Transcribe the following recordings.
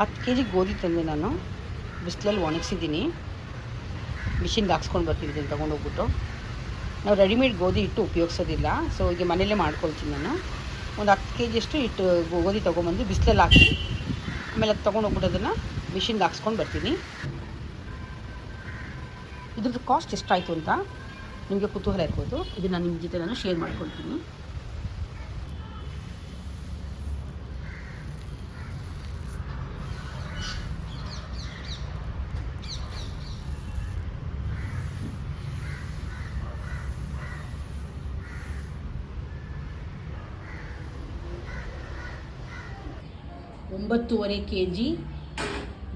ಹತ್ತು K G ಗೋಧಿ ತಂದೆ ನಾನು. ಬಿಸಿಲಲ್ಲಿ ಒಣಗಿಸಿದ್ದೀನಿ. ಮಿಷಿನ್ಗೆ ಹಾಕ್ಸ್ಕೊಂಡು ಬರ್ತಿದ್ದೀನಿ ತೊಗೊಂಡೋಗ್ಬಿಟ್ಟು. ನಾವು ರೆಡಿಮೇಡ್ ಗೋಧಿ ಹಿಟ್ಟು ಉಪಯೋಗಿಸೋದಿಲ್ಲ. ಸೊ ಹೀಗೆ ಮನೇಲೇ ಮಾಡ್ಕೊಳ್ತೀನಿ ನಾನು. ಒಂದು ಹತ್ತು ಕೆ ಜಿಯಷ್ಟು ಹಿಟ್ಟು ಗೋಧಿ ತೊಗೊಂಬಂದು ಬಿಸಿಲಲ್ಲಿ ಹಾಕಿ, ಆಮೇಲೆ ಅದು ತೊಗೊಂಡೋಗ್ಬಿಟ್ಟು ಅದನ್ನು ಮಿಷಿನ್ಗೆ ಹಾಕ್ಸ್ಕೊಂಡು ಬರ್ತೀನಿ. ಇದ್ರದ್ದು ಕಾಸ್ಟ್ ಎಷ್ಟಾಯಿತು ಅಂತ ನಿಮಗೆ ಕುತೂಹಲ ಇರ್ಬೋದು. ಇದನ್ನು ನಿಮ್ಮ ಜೊತೆ ನಾನು ಶೇರ್ ಮಾಡ್ಕೊಳ್ತೀನಿ. ಒಂಬತ್ತೂವರೆ ಕೆ ಜಿ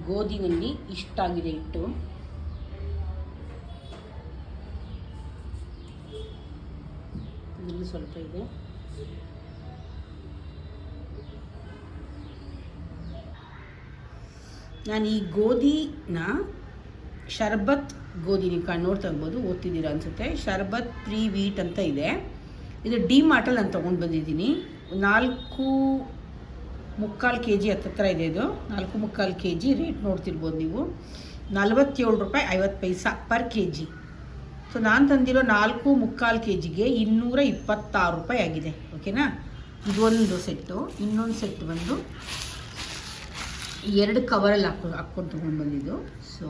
ಗೋಧಿನಲ್ಲಿ ಇಷ್ಟಾಗಿದೆ ಹಿಟ್ಟು. ಇದರಲ್ಲಿ ಸ್ವಲ್ಪ ಇದೆ. ನಾನು ಈ ಗೋಧಿನ ಶರ್ಬತ್ ಗೋಧಿ ನೀವು ಕಣ್ಣು ನೋಡ್ತಾ ಇರ್ಬೋದು, ಓದ್ತಿದ್ದೀರಾ ಅನಿಸುತ್ತೆ. ಶರ್ಬತ್, ಪ್ರೀ, ವೀಟ್ ಅಂತ ಇದೆ. ಇದು ಡಿ ಮಾರ್ಟಲ್ಲಿ ನಾನು ತೊಗೊಂಡು ಬಂದಿದ್ದೀನಿ. ನಾಲ್ಕು ಮುಕ್ಕಾಲು ಕೆ ಜಿ ಹತ್ತತ್ರ ಇದೆ ಇದು. ನಾಲ್ಕು ಮುಕ್ಕಾಲು ಕೆ ಜಿ ರೇಟ್ ನೋಡ್ತಿರ್ಬೋದು ನೀವು. ನಲ್ವತ್ತೇಳು ರೂಪಾಯಿ ಐವತ್ತು ಪೈಸಾ ಪರ್ ಕೆ ಜಿ ಸೊ ನಾನು ತಂದಿರೋ ನಾಲ್ಕು ಮುಕ್ಕಾಲು ಕೆ ಜಿಗೆ ಇನ್ನೂರ ಇಪ್ಪತ್ತಾರು ರೂಪಾಯಿ ಆಗಿದೆ. ಓಕೆನಾ ಇದೊಂದು ಸೆಟ್ಟು ಇನ್ನೊಂದು ಸೆಟ್ ಬಂದು ಎರಡು ಕವರಲ್ಲಿ ಹಾಕೊ ಹಾಕ್ಕೊಂಡು ತೊಗೊಂಡು ಬಂದಿದ್ದು. ಸೊ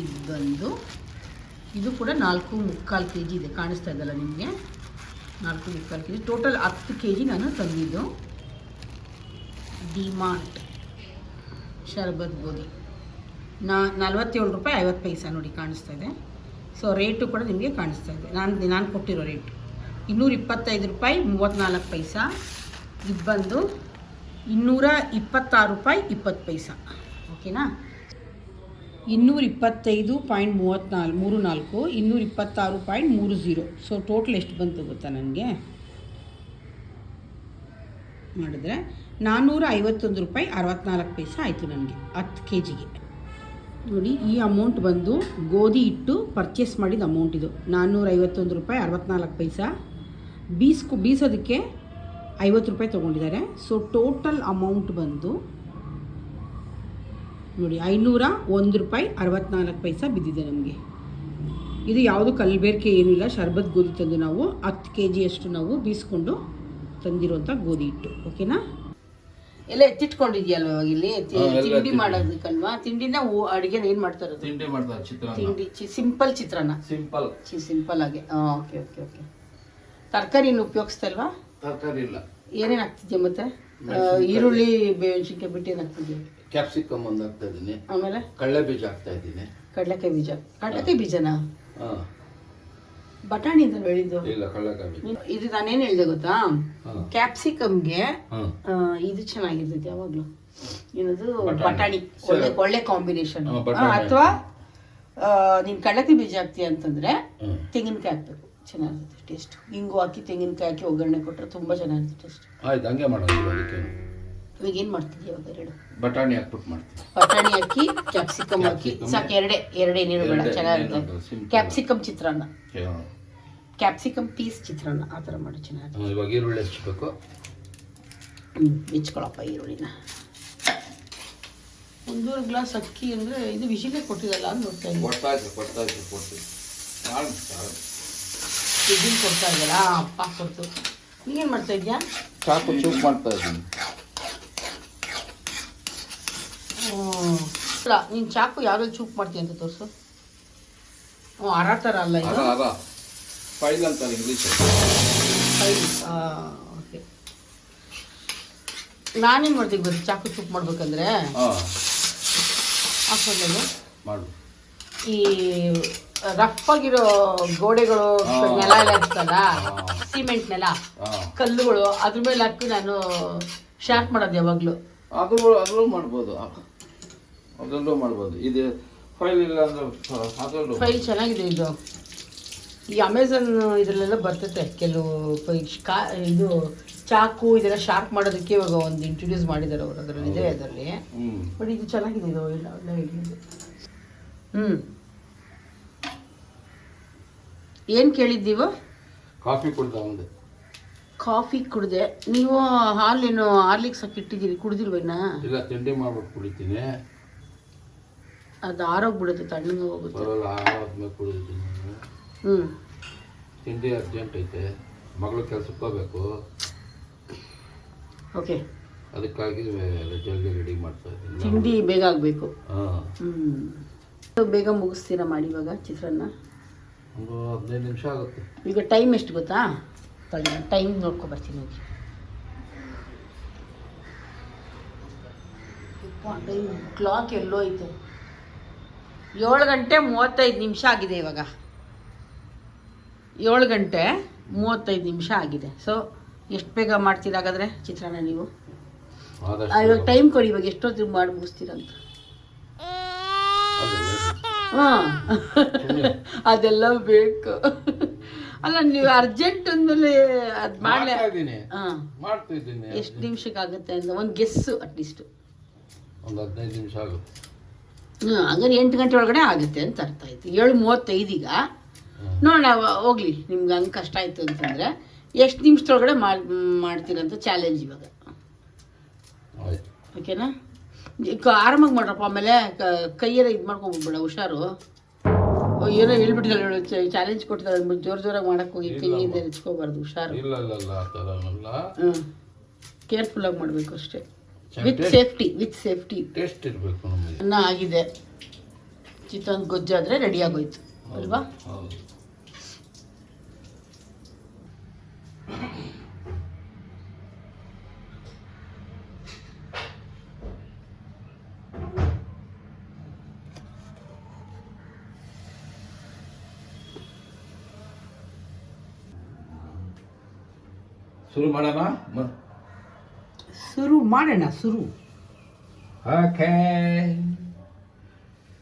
ಇದು ಬಂದು ಇದು ಕೂಡ ನಾಲ್ಕು ಮುಕ್ಕಾಲು ಕೆ ಜಿ ಇದೆ. ಕಾಣಿಸ್ತಾ ಇದ್ದಲ್ಲ ನಿಮಗೆ? ನಾಲ್ಕು ಮುಕ್ಕಾಲು ಕೆ ಜಿ ಟೋಟಲ್ ಹತ್ತು ಕೆ ಜಿ ನಾನು ತಂದಿದ್ದು. ಡಿಮಾರ್ಟ್. ಶರ್ಬತ್ ಗೋಧಿ. ನಾ ನಲ್ವತ್ತೇಳು ರೂಪಾಯಿ ಐವತ್ತು ಪೈಸಾ ನೋಡಿ ಕಾಣಿಸ್ತಾ ಇದೆ. ಸೊ ರೇಟು ಕೂಡ ನಿಮಗೆ ಕಾಣಿಸ್ತಾ ಇದೆ. ನಾನು ನಾನು ಕೊಟ್ಟಿರೋ ರೇಟು ಇನ್ನೂರ ಇಪ್ಪತ್ತೈದು ರೂಪಾಯಿ ಮೂವತ್ತ್ನಾಲ್ಕು ಪೈಸಾ. ಇದು ಬಂದು ಇನ್ನೂರ ಇಪ್ಪತ್ತಾರು ರೂಪಾಯಿ ಇಪ್ಪತ್ತು ಪೈಸಾ. ಓಕೆನಾ ಇನ್ನೂರ ಇಪ್ಪತ್ತೈದು ಪಾಯಿಂಟ್ ಮೂವತ್ತ್ನಾಲ್ಕು ಮೂರು ನಾಲ್ಕು, ಇನ್ನೂರ ಇಪ್ಪತ್ತಾರು ಪಾಯಿಂಟ್ ಮೂರು ಝೀರೋ ಸೊ ಟೋಟಲ್ ಎಷ್ಟು ಬಂತು ಗೊತ್ತಾ ನನಗೆ? ಮಾಡಿದ್ರೆ ನಾನ್ನೂರ ಐವತ್ತೊಂದು ರೂಪಾಯಿ ಅರವತ್ನಾಲ್ಕು ಪೈಸೆ ಆಯಿತು ನನಗೆ ಹತ್ತು ಕೆ ಜಿಗೆ ನೋಡಿ, ಈ ಅಮೌಂಟ್ ಬಂದು ಗೋಧಿ ಇಟ್ಟು ಪರ್ಚೇಸ್ ಮಾಡಿದ ಅಮೌಂಟ್ ಇದು. ನಾನ್ನೂರ ಐವತ್ತೊಂದು ರೂಪಾಯಿ ಅರವತ್ನಾಲ್ಕು ಪೈಸಾ. ಬೀಸ್ಕೊ ಬೀಸೋದಕ್ಕೆ ಐವತ್ತು ರೂಪಾಯಿ ತೊಗೊಂಡಿದ್ದಾರೆ. ಸೊ ಟೋಟಲ್ ಅಮೌಂಟ್ ಬಂದು ನೋಡಿ ಐನೂರ ಒಂದು ರೂಪಾಯಿ ಅರವತ್ನಾಲ್ಕು ಪೈಸಾ ಬಿದ್ದಿದೆ ನಮಗೆ. ಇದು ಯಾವುದು ಕಲ್ಬೇರಿಕೆ ಏನಿಲ್ಲ ಶರ್ಬತ್ ಗೋಧಿ ತಂದು ನಾವು ಹತ್ತು ಕೆ ಜಿಯಷ್ಟು ನಾವು ಬೀಸ್ಕೊಂಡು ತಂದಿರುವಂಥ ಗೋಧಿ ಹಿಟ್ಟು ಓಕೆನಾ ಎಲ್ಲ ಎತ್ತಿಟ್ಕೊಂಡಿದ್ಯಲ್ವ ಇವಾಗ ಇಲ್ಲಿ? ತಿ- ಹಾ, ಎಲ್ಲ ತಿಂಡಿ. ಮಾಡೋದಕ್ಕಲ್ವಾ? ತಿಂಡಿನ ಅಡಿಗೆ ಏನು ಮಾಡ್ತಾ ಇರೋದು? ತಿಂಡಿ ಮಾಡ್ತಾರೆ ಚಿತ್ರಾನ್ನ. ತಿಂಡಿ ಸಿಂಪಲ್ ಚಿತ್ರಾನ್ನ? ಸಿಂಪಲ್. ಚಿ ಸಿಂಪಲ್ ಆಗಿ. ಓಕೆ ಓಕೆ ಓಕೆ ತರಕಾರಿ ಇನ್ನು ಉಪಯೋಗಿಸ್ತಾ ಇಲ್ವಾ? ತರಕಾರಿ ಇಲ್ಲ. ಏನೇನು ಹಾಕ್ತಿದ್ಯಾ ಮತ್ತೆ? ಆ, ಈರುಳ್ಳಿ ಮೆಣಸಿನ್ಕಾಯಿ ಬಿಟ್ಟು ಏನು ಹಾಕ್ತಿದ್ಯಾ? ಕ್ಯಾಪ್ಸಿಕಮ್ ಒಂದು ಹಾಕ್ತಾ ಇದ್ದೀನಿ. ಆಮೇಲೆ? ಕಡಲೆ ಬೀಜ ಹಾಕ್ತಾ ಇದ್ದೀನಿ. ಕಡಲೆಕಾಯಿ ಬೀಜ. ಕಡಲೆಕಾಯಿ ಬೀಜನಾ? ಹಾ. ಬಟಾಣಿ ಅಂತ ಹೇಳಿದ್ದು ಇಲ್ಲ ಇದು ನಾನೇನು ಹೇಳಿದೆ ಗೊತ್ತಾ. ಕ್ಯಾಪ್ಸಿಕಮ್ಗೆ ಇದು ಚೆನ್ನಾಗಿರ್ತೈತೆ ಯಾವಾಗಲೂ. ಏನದು? ಬಟಾಣಿ. ಒಳ್ಳೆ ಒಳ್ಳೆ ಕಾಂಬಿನೇಷನ್. ಅಥವಾ ನೀನ್ ಕಡಲೆಕಾಯಿ ಬೀಜ ಹಾಕ್ತೀಯ ಅಂತಂದ್ರೆ ತೆಂಗಿನಕಾಯಿ ಹಾಕ್ಬೇಕು. ಚೆನ್ನಾಗಿರುತ್ತೆ ಟೇಸ್ಟ್ ಹಿಂಗು ಹಾಕಿ ತೆಂಗಿನಕಾಯಿ ಹಾಕಿ ಒಗ್ಗರಣೆ ಕೊಟ್ಟರೆ ತುಂಬಾ ಚೆನ್ನಾಗಿರುತ್ತೆ ಟೇಸ್ಟ್ ಆಯ್ತು ಹಂಗೆ ಮಾಡೋದು ಅದಕ್ಕೆ. ಇವಾಗ ಏನು ಮಾಡ್ತೀವಿ ಇವಾಗ ಎರಡು? ಬಟಾಣಿ ಹಾಕ್ಬಿಟ್ಟು ಮಾಡ್ತೀನಿ. ಬಟಾಣಿ ಹಾಕಿ ಕ್ಯಾಪ್ಸಿಕಮ್ ಹಾಕಿ. ಸಾಕು ಎರಡೇ ಎರಡೇ ನೀರು ಬೇಡ ಚೆನ್ನಾಗಿರುತ್ತೆ. ಕ್ಯಾಪ್ಸಿಕಮ್ ಚಿತ್ರಾನ್ನ. ಕ್ಯಾಪ್ಸಿಕಮ್ ಪೀಸ್ ಚಿತ್ರಾನ್ನ ಆ ಥರ ಮಾಡಿ ಚೆನ್ನಾಗಿ ಇವಾಗ ಈರುಳ್ಳಿ ಹಚ್ಚಬೇಕು ಹೆಚ್ಕೊಳಪ್ಪ ಈರುಳ್ಳಿನ. ಒಂದೂವರೆ ಗ್ಲಾಸ್ ಅಕ್ಕಿ ಅಂದರೆ ಇದು ವಿಷಿಲೇ ಕೊಟ್ಟಿದ್ದಲ್ಲ ಅಂತ ನೋಡ್ತಾ ಇದ್ದೀನಿ. ಕೊಡ್ತಾ ಇದ್ರು ಕೊಡ್ತಾ ಇದ್ರು ಕೊಡ್ತೀವಿ. ವಿಜಿಲ್ ಕೊಡ್ತಾ ಇದ್ದಲ್ಲ ಅಪ್ಪ ಕೊಡ್ತು. ಏನು ಮಾಡ್ತಾ ಇದೆಯಾ? ಚಾಕು ಚೂಪ್ ಮಾಡ್ತಾ ಇದ್ದೀನಿ. ಇಲ್ಲ ನೀನು ಚಾಕು ಯಾವ್ದ್ರಲ್ಲಿ ಚೂಪ್ ಮಾಡ್ತೀಯ ಅಂತ ತೋರಿಸು. ಹ್ಞೂ ಅರ ಥರ ಅಲ್ಲ ಇದು. ಫೈಲ್ ಅಂತಾರೆ ಇಂಗ್ಲೀಷ್ ಓಕೆ ನಾನೇನು ಮಾಡ್ತೀನಿ ಗೊತ್ತಾ? ಚಾಕು ಚೂಪ್ ಮಾಡ್ಬೇಕಂದ್ರೆ ಮಾಡು. ಈ ರಫ್ ಆಗಿರೋ ಗೋಡೆಗಳು ನೆಲ ಎಲ್ಲ ಇರ್ತಲ್ಲ ಸಿಮೆಂಟ್ ನೆಲ ಕಲ್ಲುಗಳು ಅದ್ರ ಮೇಲೆ ಹಾಕಿ ನಾನು ಶಾರ್ಪ್ ಮಾಡೋದು ಯಾವಾಗಲೂ. ಅದು ಅದರಲ್ಲೂ ಮಾಡ್ಬೋದು. ಅದರಲ್ಲೂ ಮಾಡ್ಬೋದು. ಇದು ಫೈಲ್ ಇಲ್ಲ ಅಂದ್ರೆ ಫೈಲ್ ಚೆನ್ನಾಗಿದೆ ಇದು. ಈ ಅಮೆಝಾನ್ ಇದರಲ್ಲೆಲ್ಲ ಬರ್ತೈತೆ. ಕೆಲವು ಕಾ ಇದು ಚಾಕು ಇದೆಲ್ಲ ಶಾರ್ಪ್ ಮಾಡೋದಕ್ಕೆ ಇವಾಗ ಒಂದು ಇಂಟ್ರೊಡ್ಯೂಸ್ ಮಾಡಿದ್ದಾರೆ ಅವರು ಅದರಲ್ಲಿ ಇದೆ ಅದರಲ್ಲಿ ಬಟ್ ಇದು ಚೆನ್ನಾಗಿದೆ ಇದು ಒಳ್ಳೆ ಹ್ಞೂ ಏನು ಕೇಳಿದ್ದೀವ? ಕಾಫಿ ಕುಡ್ದ ಒಂದು ಕಾಫಿ ಕುಡಿದೆ. ನೀವು ಹಾಲೇನು ಹಾರ್ಲಿಕ್ಸ್ ಹಾಕಿ ಇಟ್ಟಿದ್ದೀರಿ ಕುಡ್ದಿಲ್ವೇನಾ ಇಲ್ಲ ತಿಂಡಿ ಮಾಡ್ಬಿಟ್ಟು ಕುಡಿತೀನಿ. ಅದು ಆರೋಗ್ಬಿಡುತ್ತೆ ತಣ್ಣಗೆ ಹೋಗುತ್ತೆ. ಕುಡಿತೀನಿ. ಹ್ಞೂ ತಿಂಡಿ ಅರ್ಜೆಂಟ್ ಐತೆ. ಮಗಳು ಕೆಲ್ಸಕ್ಕೆ ಹೋಗ್ಬೇಕು. ಓಕೆ. ಅದಕ್ಕಾಗಿ ಜಲ್ದಿ ರೆಡಿ ಮಾಡ್ತಾ ಇದ್ದೀನಿ. ತಿಂಡಿ ಬೇಗ ಆಗಬೇಕು. ಹಾಂ. ಹ್ಞೂ ಬೇಗ ಮುಗಿಸ್ತೀರಾ ಮಾಡಿ ಇವಾಗ ಚಿತ್ರಾನ್ನ? ಒಂದು ಹದಿನೈದು ನಿಮಿಷ ಆಗುತ್ತೆ. ಈಗ ಟೈಮ್ ಎಷ್ಟು ಗೊತ್ತಾ? ಟೈಮ್ ನೋಡ್ಕೊ ಬರ್ತೀನಿ ಹೋಗಿ. ಟೈಮ್ ಕ್ಲಾಕ್ ಎಲ್ಲೋ ಐತೆ. ಏಳು ಗಂಟೆ ಮೂವತ್ತೈದು ನಿಮಿಷ ಆಗಿದೆ ಇವಾಗ. ಏಳು ಗಂಟೆ ಮೂವತ್ತೈದು ನಿಮಿಷ ಆಗಿದೆ. ಸೊ ಎಷ್ಟು ಬೇಗ ಮಾಡ್ತೀರಾ ಹಾಗಾದರೆ ಚಿತ್ರಾನ್ನ ನೀವು? ಇವಾಗ ಟೈಮ್ ಕೊಡಿ ಇವಾಗ ಎಷ್ಟೊತ್ತಿಗೆ ಮಾಡಿ ಮುಗಿಸ್ತೀರಂತ ಹಾಂ. ಅದೆಲ್ಲ ಬೇಕು. ಅಲ್ಲ ನೀವು ಅರ್ಜೆಂಟ್ ಅಂದಮೇಲೆ ಅದು ಮಾಡಲೇ ಹಾಂ. ಎಷ್ಟು ನಿಮಿಷಕ್ಕೆ ಆಗುತ್ತೆ ಅಂತ ಒಂದು ಗೆಸ್ಸು ಅಟ್ಲೀಸ್ಟ್ ಒಂದು ಹದಿನೈದು ನಿಮಿಷ ಆಗುತ್ತೆ. ಹಂಗಾರೆ ಎಂಟು ಗಂಟೆ ಒಳಗಡೆ ಆಗುತ್ತೆ ಅಂತ ಅರ್ಥ ಆಯಿತು. ಏಳು ಮೂವತ್ತೈದೀಗ. ನೋಡೋಣ ಹೋಗ್ಲಿ. ನಿಮ್ಗೆ ಹಂಗೆ ಕಷ್ಟ ಆಯಿತು ಅಂತಂದರೆ ಎಷ್ಟು ನಿಮಿಷದೊಳಗಡೆ ಮಾಡಿ ಮಾಡ್ತೀರಂತ ಚಾಲೆಂಜ್ ಇವಾಗ. ಓಕೆನಾ ಆರಾಮಾಗಿ ಮಾಡ್ರಪ್ಪ ಆಮೇಲೆ ಕೈಯೆಲ್ಲ ಇದು ಮಾಡ್ಕೊಂಬಿಡ್ಬೇಡ ಹುಷಾರು. ಏನೋ ಹೇಳ್ಬಿಟ್ಟಿಲ್ಲ ಚಾಲೆಂಜ್ ಕೊಟ್ಟಿದ್ದಾರೆ ಜೋರು ಜೋರಾಗಿ ಮಾಡಕ್ಕೆ ಹೋಗಿ ಕೈಯಿಂದ ಹೆಚ್ಕೋಬಾರ್ದು ಹುಷಾರು. ಹ್ಞೂ ಕೇರ್ಫುಲ್ಲಾಗಿ ಮಾಡಬೇಕು ಅಷ್ಟೇ. With safety with safety taste ಇರಬೇಕು ಅನ್ನ ಆಗಿದೆ. ಚಿತ್ರಾನ್ನ ಗೊಜ್ಜಾದರೆ ರೆಡಿ ಆಗೋಯ್ತು. ಅಲ್ವಾ ಹೌದು ಶುರು ಮಾಡೋಣ? ಶುರು ಮಾಡೋಣ ಶುರು. ಓಕೆ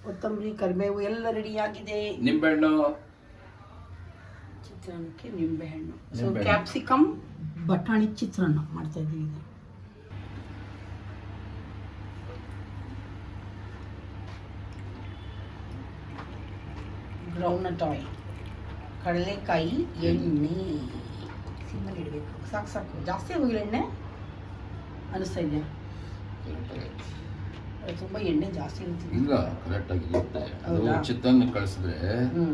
ಕೊತ್ತಂಬರಿ ಕರಿಬೇವು ಎಲ್ಲ ರೆಡಿ ಆಗಿದೆ. ನಿಂಬೆಹಣ್ಣು. ಚಿತ್ರಾನ್ನಕ್ಕೆ ನಿಂಬೆಹಣ್ಣು ಸೊ ನಿಂಬೆಹಣ್ಣು. ಕ್ಯಾಪ್ಸಿಕಮ್ ಬಟಾಣಿ ಚಿತ್ರಾನ್ನ ಮಾಡ್ತಾ ಇದ್ದೀವಿ ಈಗ ಗ್ರೌಂಡ್ನಟ್ ಆಯಿಲ್ ಕಡಲೆಕಾಯಿ ಎಣ್ಣೆ. ಸಿಮ್ಮಲ್ಲಿ ಇಡಬೇಕು. ಸಾಕು ಸಾಕು. ಜಾಸ್ತಿ ಹೋಗಿಲ್ಲ ಎಣ್ಣೆ? ಅನಿಸ್ತಾ ಇದೆಯಾ? ತುಂಬ ಎಣ್ಣೆ ಜಾಸ್ತಿ ಇರುತ್ತೆ. ಇಲ್ಲ ಕರೆಕ್ಟಾಗಿ ಇರುತ್ತೆ. ಅದು ಹೌದಾ? ಚಿತ್ರಾನ್ನ ಕಳಿಸಿದ್ರೆ ಹ್ಞೂ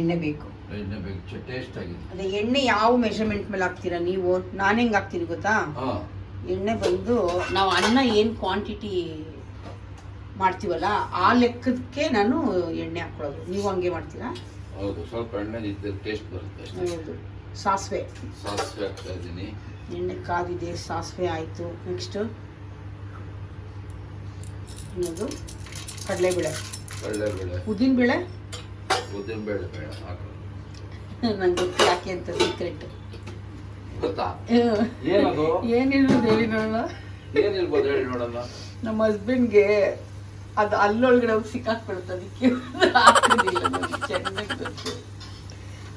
ಎಣ್ಣೆ ಬೇಕು. ಎಣ್ಣೆ ಬೇಕು ಟೇಸ್ಟ್ ಆಗಿದೆ. ಅದೇ ಎಣ್ಣೆ ಯಾವ ಮೆಷರ್ಮೆಂಟ್ ಮೇಲೆ ಹಾಕ್ತೀರಾ ನೀವು? ನಾನು ಹೆಂಗೆ ಹಾಕ್ತೀನಿ ಗೊತ್ತಾ? ಹಾಂ. ಎಣ್ಣೆ ಬಂದು ನಾವು ಅನ್ನ ಏನು ಕ್ವಾಂಟಿಟಿ ಮಾಡ್ತೀವಲ್ಲ ಆ ಲೆಕ್ಕಕ್ಕೆ ನಾನು ಎಣ್ಣೆ ಹಾಕ್ಕೊಳ್ಳೋದು ನೀವು ಹಂಗೆ ಮಾಡ್ತೀರಾ? ಹೌದು ಸ್ವಲ್ಪ ಎಣ್ಣೆ ಇದ್ದರೆ ಟೇಸ್ಟ್ ಬರುತ್ತೆ ಹೌದು. ಸಾಸಿವೆ. ಸಾಸಿವೆ ಹಾಕ್ತಾ ಇದ್ದೀನಿ. ಎಣ್ಣೆ ಕಾದಿದೆ ಸಾಸಿವೆ ಆಯಿತು. ನೆಕ್ಸ್ಟು ಇನ್ನೊಂದು ಕಡಲೆಬೇಳೆ. ಕಡಲೆಬೇಳೆ. ಉದ್ದಿನಬೇಳೆ? ಉದ್ದಿನಬೇಳೆ ಬೇಡ ಹಾಕೋದು ನಂಗೆ ಗೊತ್ತು ಯಾಕೆ ಅಂತ ಸೀಕ್ರೆಟ್ ಗೊತ್ತಾ? ಏನದು? ಏನಿಲ್ಲ ಹೇಳಿ ನೋಡೋಣ ಏನಿರ್ಬೋದು ಹೇಳಿ ನೋಡೋಣ ನಮ್ಮ ಹಸ್ಬೆಂಡ್ಗೆ ಅದು ಅಲ್ಲೊಳಗಡೆ ಹೋಗಿ ಸಿಕ್ಕಾಕ್ಬಿಡುತ್ತೆ ಅದಕ್ಕೆ. ಚೆನ್ನಾಗಿ ಗೊತ್ತು.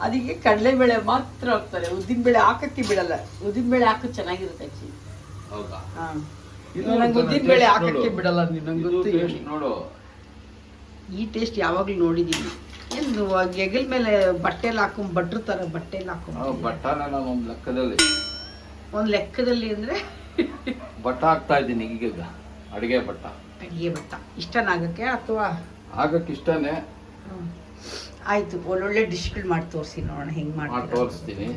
ಅದಕ್ಕೆ ಕಡಲೆಬೇಳೆ ಮಾತ್ರ ಹಾಕ್ತಾರೆ. ಉದ್ದಿನಬೇಳೆ ಹಾಕಕ್ಕೆ ಬಿಡಲ್ಲ. ಉದ್ದಿನಬೇಳೆ ಹಾಕೋದು ಚೆನ್ನಾಗಿರುತ್ತೆ ಅಜ್ಜಿ ನಂಗೆ ಉದ್ದಿನಬೇಳೆ ಹಾಕಕ್ಕೆ ಬಿಡಲ್ಲ ನಂಗೆ ಗೊತ್ತು ನೋಡು. ಈ ಟೇಸ್ಟ್ ಯಾವಾಗಲೂ ನೋಡಿದ್ದೀನಿ. ಏನು ಎಗಲ್ ಮೇಲೆ ಬಟ್ಟೆಲಿ ಹಾಕೊಂಡ್ ಭಟ್ರ ತರ ಬಟ್ಟೆಲಿ ಹಾಕೊಂಡ್ ಬಟಾನ ನಾನು ಒಂದು ಲೆಕ್ಕದಲ್ಲಿ. ಒಂದು ಲೆಕ್ಕದಲ್ಲಿ ಅಂದ್ರೆ ಬಟ್ಟ ಹಾಕ್ತಾ ಇದ್ದೀನಿ ಈಗ ಅಡಿಗೆ ಬಟ್ಟ. ಅಡಿಗೆ ಬಟ್ಟ. ಇಷ್ಟನಾಗಕ್ಕೆ ಅಥವಾ? ಆಗಕ್ಕೆ ಇಷ್ಟನೇ. ಆಯ್ತು ಒಳ್ಳೊಳ್ಳೆ ಡಿಶ್ಗಳು ಮಾಡಿ ತೋರಿಸಿ ನೋಡೋಣ ಹೆಂಗೆ ಮಾಡಿ ತೋರಿಸ್ತೀನಿ.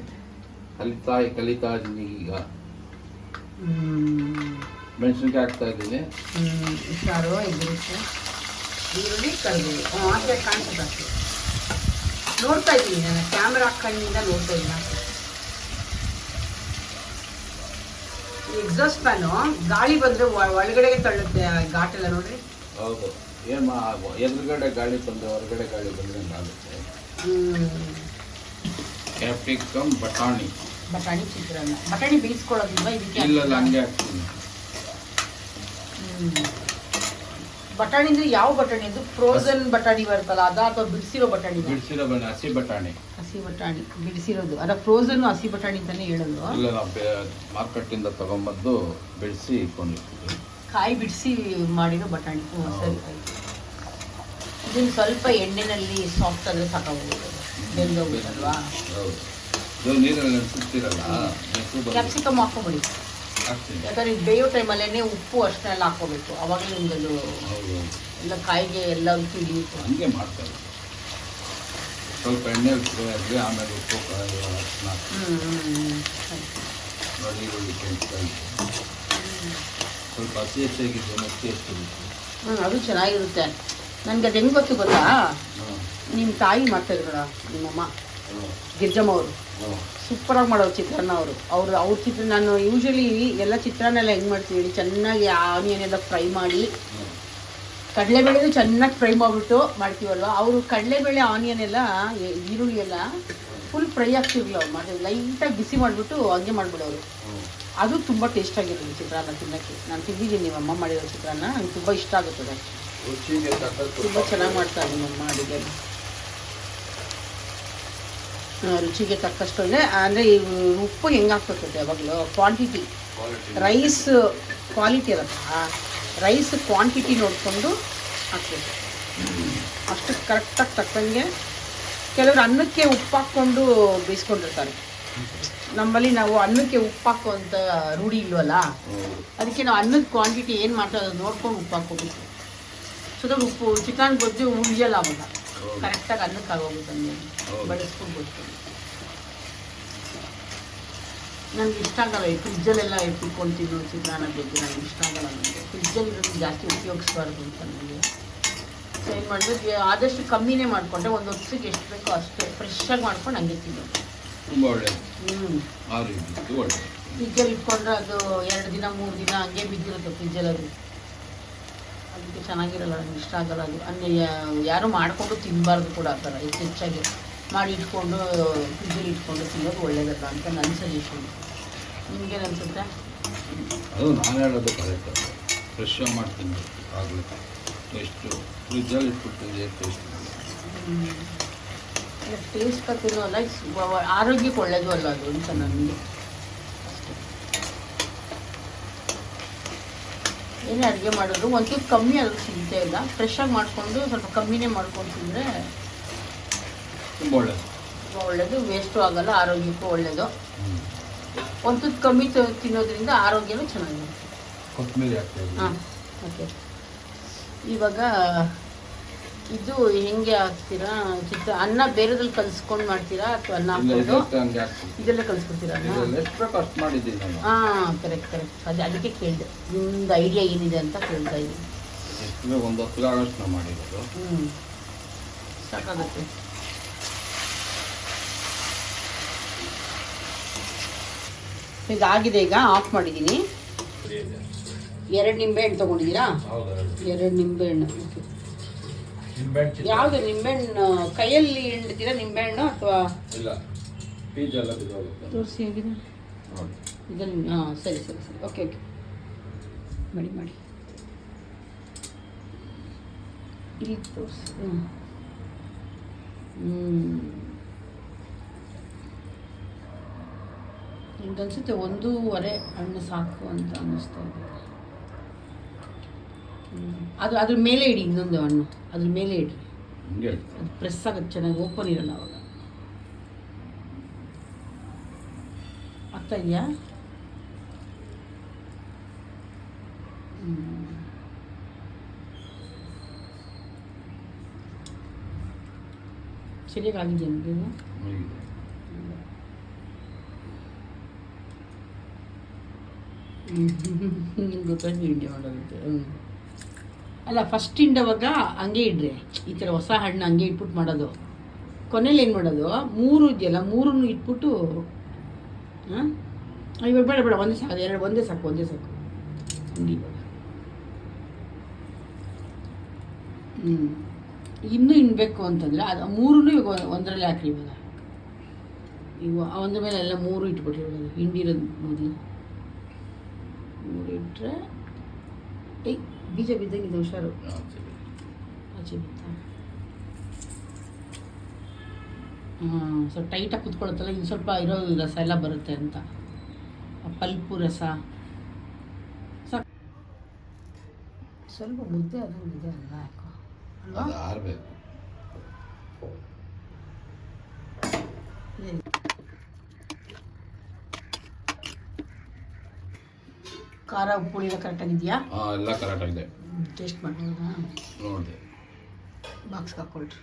ಕಲಿತಾ ಕಲಿತಾ ಇದ್ದೀನಿ ಈಗ. ಮೆಣಸಿನ್ಕಾಯಿ ಹಾಕ್ತಾ ಇದ್ದೀನಿ. ಎದುರಿಸು ಈರುಳ್ಳಿ ಕರಿಬೇವು ಕಾಣಿಸುತ್ತೆ ಅಷ್ಟೇ ನೋಡ್ತಾ ಇದ್ದೀನಿ ನಾನು. ಕ್ಯಾಮ್ರಾ ಕಣ್ಣಿಂದ ನೋಡ್ತಾ ಇದ್ದೀನಿ ಎಕ್ಸಾಸ್ಟ್ ಫ್ಯಾನು ಗಾಳಿ ಬಂದರೆ ಒಳಗಡೆ ತಳ್ಳುತ್ತೆ ಘಾಟೆಲ್ಲ ನೋಡ್ರಿ. ಹೌದು. ಏನು ಎದುರುಗಡೆ ಗಾಳಿ ಬಂದು ಹೊರಗಡೆ ಗಾಳಿ ಬಂದ್ರೆ ಆಗುತ್ತೆ. ಕ್ಯಾಪ್ಸಿಕಮ್ ಬಟಾಣಿ ಬಟಾಣಿ ಚಿತ್ರಾನ್ನ. ಬಟಾಣಿ ಬೇಯಿಸ್ಕೊಳ್ಳೋದಿಲ್ವಾ? ಇದಕ್ಕೆ ಇಲ್ಲಲ್ಲ ಹಂಗೆ ಹಾಕ್ತೀನಿ. ಬಟಾಣಿ ಅಂದ್ರೆ ಯಾವ ಬಟಾಣಿ? ಅದು ಫ್ರೋಸನ್ ಬಟಾಣಿ ಬರುತ್ತಲ್ಲ ಅದ ಅಥವಾ ಬಿಡಿಸಿರೋ ಬಟಾಣಿ ಬಿಡಿಸಿರೋ ಹಸಿ ಬಟಾಣಿ. ಹಸಿ ಬಟಾಣಿ ಬಿಡಿಸಿರೋದು. ಅದ ಫ್ರೋಸನ್ ಹಸಿ ಬಟಾಣಿ ಅಂತಾನೆ ಹೇಳೋದು. ಇಲ್ಲ ನಾವು ಮಾರ್ಕೆಟಿಂದ ತಗೊಂಬಂದು ಬಿಡಿಸಿ ಇಟ್ಕೊಂಡಿರ್ತೀವಿ ಕಾಯಿ ಬಿಡಿಸಿ ಮಾಡಿರೋ ಬಟಾಣಿ. ಸರಿ ಇದನ್ನು ಸ್ವಲ್ಪ ಎಣ್ಣೆನಲ್ಲಿ ಸಾಫ್ಟ್ ಆದರೆ ಸಾಕಾಗೋಗುತ್ತೆ ಬೆಂದೋಗ್ಬೇಕಲ್ವಾ ಹೌದು. ಇದು ನೀರಲ್ಲಿ ಕ್ಯಾಪ್ಸಿಕಮ್ ಹಾಕೋಬಿಡಿ ಯಾಕಂದ್ರೆ ಇದು ಬೇಯೋ ಟೈಮಲ್ಲೇ ಉಪ್ಪು ಅಷ್ಟನ್ನೆಲ್ಲ ಎಲ್ಲ ಹಾಕೋಬೇಕು ಅವಾಗ ಹೌದು. ಎಲ್ಲ ಕಾಯಿಗೆ ಎಲ್ಲದಕ್ಕೂ ಹಿಡಿಯುತ್ತೆ ಹಂಗೆ ಮಾಡ್ತಾರೆ. ಸ್ವಲ್ಪ ಎಣ್ಣೆ ಹಾಕಿ ಆಮೇಲೆ ಉಪ್ಪು. ನೋಡಿ ಈರುಳ್ಳಿ ಸ್ವಲ್ಪ ಹಸಿ ಹೆಚ್ಚಾಗಿದ್ದು ಮತ್ತೆ ಎಷ್ಟು ಹ್ಞೂ ಅದು ಚೆನ್ನಾಗಿರುತ್ತೆ. ನನಗೆ ಅದು ಹೆಂಗ್ ಗೊತ್ತು ಗೊತ್ತಾ? ನಿಮ್ಮ ತಾಯಿ ಮಾಡ್ತಾಯಿದ್ರಲ್ಲ ನಿಮ್ಮಮ್ಮ ಗಿರ್ಜಮ್ಮ ಅವರು ಸೂಪರಾಗಿ ಮಾಡೋರು ಚಿತ್ರಾನ್ನ ಅವರು. ಅವರು ಅವ್ರ ಚಿತ್ರ ನಾನು ಯೂಶ್ವಲಿ ಎಲ್ಲ ಚಿತ್ರಾನ್ನ ಎಲ್ಲ ಹೆಂಗೆ ಮಾಡ್ತೀನಿ ಹೇಳಿ ಚೆನ್ನಾಗಿ ಆನಿಯನ್ ಎಲ್ಲ ಫ್ರೈ ಮಾಡಿ ಕಡಲೆ ಕಡಲೆಬೇಳೆನೂ ಚೆನ್ನಾಗಿ ಫ್ರೈ ಮಾಡಿಬಿಟ್ಟು ಮಾಡ್ತೀವಲ್ವ? ಅವರು ಕಡಲೆಬೇಳೆ ಆನಿಯನ್ ಎಲ್ಲ ಈರುಳ್ಳಿ ಎಲ್ಲ ಫುಲ್ ಫ್ರೈ ಆಗ್ತಿರ್ಲಿಲ್ಲ ಅವ್ರು ಮಾಡಿ ಲೈಟಾಗಿ ಬಿಸಿ ಮಾಡಿಬಿಟ್ಟು ಹಂಗೆ ಮಾಡಿಬಿಡೋರು. ಅದು ತುಂಬ ಟೇಸ್ಟ್ ಆಗಿರ್ತದೆ ಚಿತ್ರಾನ್ನ ತಿನ್ನೋಕ್ಕೆ. ನಾನು ತಿಂದಿದ್ದೀನಿ ನಿಮ್ಮ ಅಮ್ಮ ಮಾಡಿರೋ ಚಿತ್ರಾನ್ನ. ನಂಗೆ ತುಂಬ ಇಷ್ಟ ಆಗುತ್ತದೆ. ತುಂಬ ಚೆನ್ನಾಗಿ ಮಾಡ್ತಾರೆ ನಮ್ಮ ಅಡುಗೆ ರುಚಿಗೆ ತಕ್ಕಷ್ಟು ಅಂದರೆ ಅಂದರೆ ಉಪ್ಪು ಹೆಂಗೆ ಹಾಕ್ಬೇಕು ಯಾವಾಗಲೂ ಕ್ವಾಂಟಿಟಿ ರೈಸ್ ಕ್ವಾಲಿಟಿ ಅಲ್ಲಪ್ಪ ರೈಸ್ ಕ್ವಾಂಟಿಟಿ ನೋಡಿಕೊಂಡು ಹಾಕ್ಬೇಕು. ಅಷ್ಟು ಕರೆಕ್ಟಾಗಿ ತಕ್ಕಂಗೆ. ಕೆಲವರು ಅನ್ನಕ್ಕೆ ಉಪ್ಪು ಹಾಕ್ಕೊಂಡು ಬೇಯಿಸ್ಕೊಂಡಿರ್ತಾರೆ. ನಮ್ಮಲ್ಲಿ ನಾವು ಅನ್ನಕ್ಕೆ ಉಪ್ಪು ಹಾಕುವಂಥ ರೂಢಿ ಇಲ್ವಲ್ಲ? ಅದಕ್ಕೆ ನಾವು ಅನ್ನದ ಕ್ವಾಂಟಿಟಿ ಏನು ಮಾಡ್ತಾ ನೋಡ್ಕೊಂಡು ಉಪ್ಪು ಹಾಕೋಬೇಕು ಸೊ ಉಪ್ಪು ಚಿಕನ್ ಗೊಜ್ಜು ಉಳಿಯಲ್ಲ ಅವಾಗ. ಕರೆಕ್ಟಾಗಿ ಅನ್ನಕ್ಕೆ ಆಗೋಗುತ್ತೆ ಹಂಗೆ ಹೌದು. ಬಳಸ್ಕೊಂಡು ಗೊತ್ತು ನನಗೆ ಇಷ್ಟ ಆಗಲ್ಲ ಈ ಫ್ರಿಜ್ಜಲ್ಲೆಲ್ಲ ಇಟ್ಕೊಂಡು ತಿನ್ನೋ ಚಿತ್ರಾನ್ನ ಬಗ್ಗೆ. ನನಗೆ ಇಷ್ಟ ಆಗಲ್ಲ ನನಗೆ. ಫ್ರಿಜ್ಜಲ್ಲಿ ಇರೋದು ಜಾಸ್ತಿ ಉಪಯೋಗಿಸ್ಬಾರ್ದು ಅಂತ ನನಗೆ. ಸೊ ಏನು ಮಾಡಿದ್ರೆ ಆದಷ್ಟು ಕಮ್ಮಿನೇ ಮಾಡಿಕೊಂಡ್ರೆ ಒಂದು ಹೊತ್ತಿಗೆ ಎಷ್ಟು ಬೇಕೋ ಅಷ್ಟೇ. ಫ್ರೆಶ್ಶಾಗಿ ಮಾಡ್ಕೊಂಡು ಹಂಗೆ ತಿನ್ನೋದು ತುಂಬ ಒಳ್ಳೆ ಹ್ಞೂ ಫ್ರಿಜ್ಜಲ್ಲಿ ಇಟ್ಕೊಂಡ್ರೆ ಅದು ಎರಡು ದಿನ ಮೂರು ದಿನ ಹಂಗೆ ಬಿದ್ದಿರುತ್ತೆ ಫ್ರಿಜ್ಜಲ್ಲಿ ಅದು. ಅದಕ್ಕೆ ಚೆನ್ನಾಗಿರಲ್ಲ ನನಗೆ ಇಷ್ಟ ಆಗಲ್ಲ ಅದು. ಅಂದರೆ ಯಾರು ಮಾಡಿಕೊಂಡು ತಿನ್ನಬಾರ್ದು ಕೂಡ ಆ ಥರ. ಹೆಚ್ಚು ಹೆಚ್ಚಾಗಿ ಮಾಡಿ ಇಟ್ಕೊಂಡು ಫ್ರಿಜ್ಜಲ್ಲಿ ಇಟ್ಕೊಂಡು ತಿನ್ನೋದು ಒಳ್ಳೆಯದಲ್ಲ ಅಂತ ನನ್ನ ಸಜೆಷನ್ ನಿಮಗೇನು ಅನಿಸುತ್ತೆ? ಅದು ನಾನು ಹೇಳೋದು ಕರೆಕ್ಟ್ ಫ್ರೆಶ್ ಮಾಡ್ತೀನಿ. ಆಗಲಿ ಟೇಸ್ಟು ಫ್ರಿಜ್ಜಲ್ಲಿ ಇಟ್ಬಿಟ್ಟಿದೆ ಟೇಸ್ಟ್ ಟೇಸ್ಟ್ ವ- ವ- ಆರೋಗ್ಯಕ್ಕೆ ಒಳ್ಳೇದು ಅಲ್ಲ ಅದು ಅಂತ ನನಗೆ ಏನೇ ಅಡುಗೆ ಮಾಡೋದು ಒಂಚೂರು ಕಮ್ಮಿ ಆದರೂ ಸಿಗುತ್ತೆ ಇಲ್ಲ ಫ್ರೆಶ್ಶಾಗಿ ಮಾಡಿಕೊಂಡು ಸ್ವಲ್ಪ ಕಮ್ಮಿನೇ ಮಾಡ್ಕೊಂಡು ತಿಂದರೆ ತುಂಬ ಒಳ್ಳೆಯದು ತುಂಬ ಒಳ್ಳೆಯದು ವೇಸ್ಟು ಆಗಲ್ಲ ಆರೋಗ್ಯಕ್ಕೂ ಒಳ್ಳೆಯದು ಒಂದು ತುತ್ತು ಕಮ್ಮಿ ತಿನ್ನೋದ್ರಿಂದ ಆರೋಗ್ಯನೂ ಚೆನ್ನಾಗಿರುತ್ತೆ. ಕೊತ್ತಂಬರಿ ಹಾಂ ಓಕೆ ಇವಾಗ ಇದು ಹೆಂಗೆ ಹಾಕ್ತೀರಾ? ಚಿತ್ರ ಅನ್ನ ಬೇರೆದ್ರಲ್ಲಿ ಕಲಿಸ್ಕೊಂಡು ಮಾಡ್ತೀರಾ ಅಥವಾ ಅನ್ನ ಹಾಕ್ಕೊಂಡು? ಇದೆಲ್ಲ ಕಲ್ಸ್ಕೊಡ್ತೀರಾ ಹಾಂ ಕರೆಕ್ಟ್ ಕರೆಕ್ಟ್ ಅದೇ ಅದಕ್ಕೆ ಕೇಳಿದೆ. ನಿಮ್ದು ಐಡಿಯಾ ಏನಿದೆ ಅಂತ ಕೇಳ್ತಾ ಇದ್ದೀನಿ. ಒಂದು ಹತ್ತು ಮಾಡಿರೋದು. ಹ್ಞೂ ಸಾಕಾಗುತ್ತೆ. ಇದಾಗಿದೆ ಈಗ ಆಫ್ ಮಾಡಿದ್ದೀನಿ. ಎರಡು ನಿಂಬೆಹಣ್ಣು ತೊಗೊಂಡಿದ್ದೀರಾ? ಎರಡು. ಎರಡು ನಿಂಬೆಹಣ್ಣು ಯಾವುದು ನಿಂಬೆಹಣ್ಣು ಕೈಯಲ್ಲಿ ಹಿಂಡ್ತೀರಾ ನಿಂಬೆಹಣ್ಣು ಅಥವಾ? ಇಲ್ಲ ಬೀಜೆಲ್ಲ ಬಿದ್ದೋಗುತ್ತೆ. ತೋರಿಸಿ ಹೇಗಿದೆ? ಇದನ್ನು ಹಾಂ ಸರಿ ಸರಿ ಸರಿ. ಓಕೆ ಓಕೆ ಮಾಡಿ ಮಾಡಿ. ಇಲ್ಲಿ ತೋರಿಸಿ. ಹ್ಞೂ ಅನಿಸುತ್ತೆ ಒಂದೂವರೆ ಹಣ್ಣು ಸಾಕು ಅಂತ ಅನ್ನಿಸ್ತಾ ಇದೆ. ಅದು ಅದ್ರ ಮೇಲೆ ಇಡಿ ಇನ್ನೊಂದು ಹಣ್ಣು. ಅದ್ರ ಮೇಲೆ ಇಡ್ರಿ ಅದು ಪ್ರೆಸ್ ಆಗುತ್ತೆ ಚೆನ್ನಾಗಿ ಓಪನ್ ಇರಲ್ಲ ಅವಾಗ. ಆಗ್ತಾ ಇದೆಯಾ? ಸರಿಯಾಗಿ ಆಗಿದೆಯಾ ನಿಮ್ಗೆ ಗೊತ್ತಾಯ್ತು ಇಂಡಿಯಾ ಮಾಡೋದಕ್ಕೆ ಹ್ಞೂ ಅಲ್ಲ ಫಸ್ಟ್ ಇಂಡವಾಗ ಹಂಗೆ ಇಡ್ರಿ. ಈ ಥರ ಹೊಸ ಹಣ್ಣು ಹಂಗೆ ಇಟ್ಬಿಟ್ಟು ಮಾಡೋದು. ಕೊನೆಯಲ್ಲಿ ಏನು ಮಾಡೋದು? ಮೂರು ಇದೆಯಲ್ಲ ಮೂರನ್ನು ಇಟ್ಬಿಟ್ಟು, ಹಾಂ? ಇವಾಗ ಬೇಡ ಬೇಡ, ಒಂದೇ ಸಾಕು ಎರಡು, ಒಂದೇ ಸಾಕು ಒಂದೇ ಸಾಕು. ಹಂಗೆ ಇವಾಗ. ಹ್ಞೂ ಇನ್ನೂ ಇನ್ಬೇಕು ಅಂತಂದರೆ, ಅದು ಮೂರನ್ನು ಇವಾಗ ಒಂದರಲ್ಲಿ ಹಾಕ್ರಿ ಇವಾಗ. ಇವ ಒಂದ್ರ ಮೇಲೆ ಎಲ್ಲ ಮೂರು ಇಟ್ಬಿಟ್ರಿ ಇವಾಗ. ಹಿಂಡಿರೋದು ಮೊದಲು. ಮೂರು ಇಟ್ಟರೆ ಏಯ್ ಬೀಜ ಬಿದ್ದಂಗಿದೆ ಹುಷಾರು. ಆಚೆ ಬಿತ್ತ ಹಾಂ ಸ್ವಲ್ಪ ಟೈಟಾಗಿ ಕುತ್ಕೊಳುತ್ತಲ್ಲ ಇನ್ನು ಸ್ವಲ್ಪ ಇರೋ ರಸ ಎಲ್ಲ ಬರುತ್ತೆ ಅಂತ. ಆ ಪಲ್ಪು ರಸ. ಸ್ವಲ್ಪ ಮುದ್ದೆ ಅದು ಇದೆ ಅಲ್ಲ ಯಾಕೋ? ಅಲ್ವಾ? ಖಾರ ಉಪ್ಪು ಎಲ್ಲ ಕರೆಕ್ಟಾಗಿದೆಯಾ ಹಾಂ ಎಲ್ಲ ಕರೆಕ್ಟಾಗಿದೆ ಟೇಸ್ಟ್ ಮಾಡ್ಬೋದಾ? ನೋಡಿದೆ. ಬಾಕ್ಸ್ ಹಾಕ್ಕೊಳ್ರಿ.